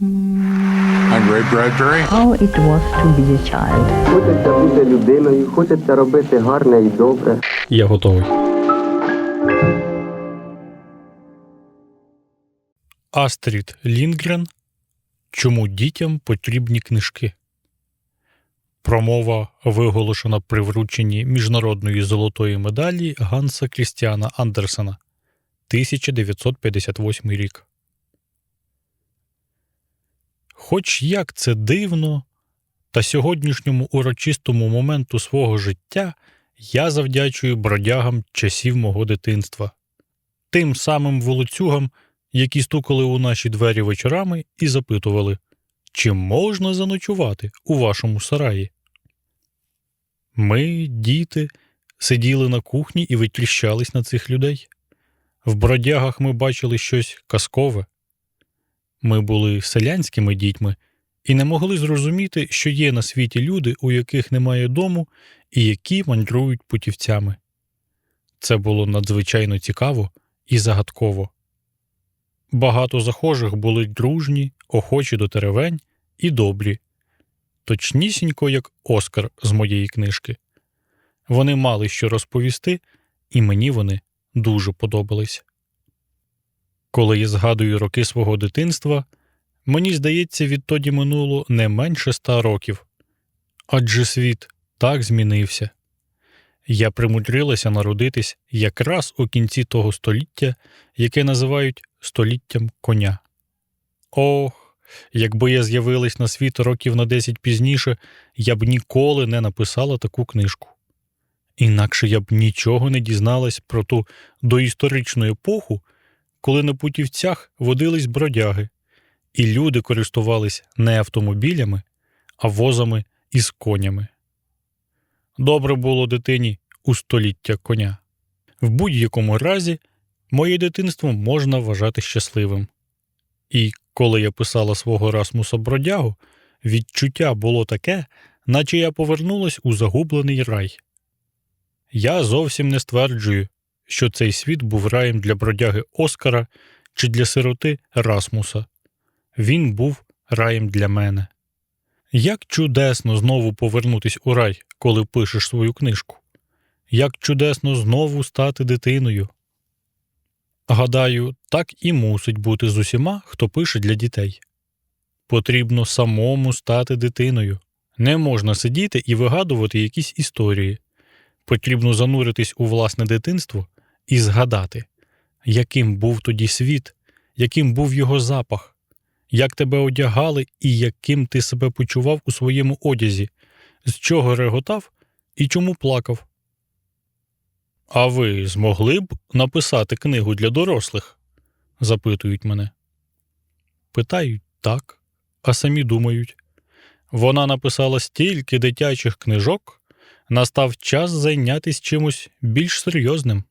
On Ray Bradbury. How it was to be a child. Хочеться бути людиною, хочеться робити гарне і добре. Я готовий. Астрід Лінгрен. Чому дітям потрібні книжки? Промова виголошена при врученні міжнародної золотої медалі Ганса Крістіана Андерсена 1958 рік. Хоч як це дивно, та сьогоднішньому урочистому моменту свого життя я завдячую бродягам часів мого дитинства, тим самим волоцюгам, які стукали у наші двері вечорами і запитували, чи можна заночувати у вашому сараї. Ми, діти, сиділи на кухні і витріщались на цих людей. В бродягах ми бачили щось казкове. Ми були селянськими дітьми і не могли зрозуміти, що є на світі люди, у яких немає дому і які мандрують путівцями. Це було надзвичайно цікаво і загадково. Багато захожих були дружні, охочі до теревень і добрі, точнісінько, як Оскар з моєї книжки. Вони мали що розповісти, і мені вони дуже подобались. Коли я згадую роки свого дитинства, мені здається, відтоді минуло не менше ста років. Адже світ так змінився. Я примудрилася народитись якраз у кінці того століття, яке називають століттям коня. Ох, якби я з'явилась на світ років на десять пізніше, я б ніколи не написала таку книжку. Інакше я б нічого не дізналась про ту доісторичну епоху, коли на путівцях водились бродяги, і люди користувались не автомобілями, а возами із конями. Добре було дитині у століття коня. В будь-якому разі, моє дитинство можна вважати щасливим. І коли я писала свого Расмуса бродягу, відчуття було таке, наче я повернулась у загублений рай. Я зовсім не стверджую, що цей світ був раєм для бродяги Оскара чи для сироти Расмуса. Він був раєм для мене. Як чудесно знову повернутись у рай, коли пишеш свою книжку. Як чудесно знову стати дитиною. Гадаю, так і мусить бути з усіма, хто пише для дітей. Потрібно самому стати дитиною. Не можна сидіти і вигадувати якісь історії. Потрібно зануритись у власне дитинство і згадати, яким був тоді світ, яким був його запах, як тебе одягали і яким ти себе почував у своєму одязі, з чого реготав і чому плакав. А ви змогли б написати книгу для дорослих? запитують мене. Питають так, а самі думають. Вона написала стільки дитячих книжок, настав час зайнятися чимось більш серйозним.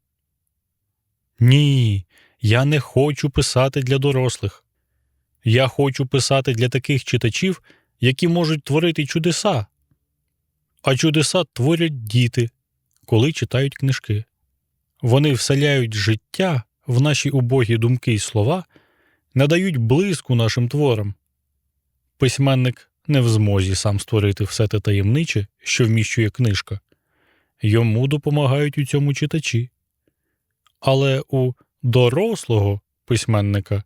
Ні, я не хочу писати для дорослих. Я хочу писати для таких читачів, які можуть творити чудеса. А чудеса творять діти, коли читають книжки. Вони вселяють життя в наші убогі думки й слова, надають блиску нашим творам. Письменник не в змозі сам створити все те таємниче, що вміщує книжка. Йому допомагають у цьому читачі. Але у дорослого письменника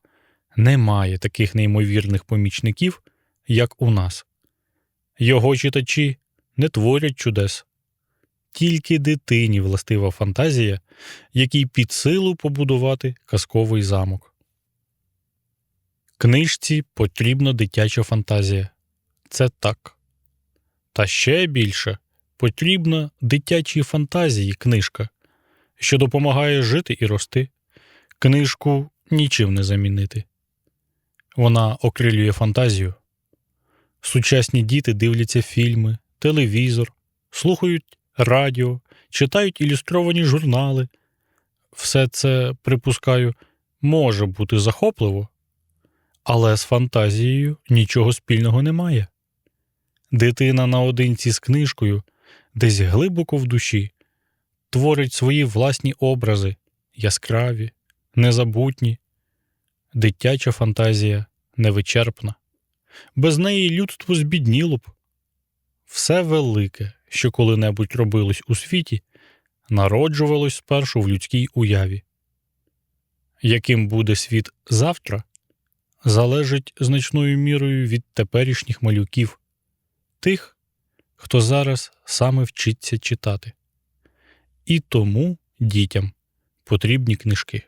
немає таких неймовірних помічників, як у нас. Його читачі не творять чудес. Тільки дитині властива фантазія, якій під силу побудувати казковий замок. Книжці потрібна дитяча фантазія. Це так. Та ще більше потрібна дитячій фантазії книжка, що допомагає жити і рости. Книжку нічим не замінити. Вона окрилює фантазію. Сучасні діти дивляться фільми, телевізор, слухають радіо, читають ілюстровані журнали. Все це, припускаю, може бути захопливо, але з фантазією нічого спільного немає. Дитина наодинці з книжкою, десь глибоко в душі, творить свої власні образи, яскраві, незабутні. Дитяча фантазія невичерпна. Без неї людство збідніло б. Все велике, що коли-небудь робилось у світі, народжувалось спершу в людській уяві. Яким буде світ завтра, залежить значною мірою від теперішніх малюків, тих, хто зараз саме вчиться читати. І тому дітям потрібні книжки.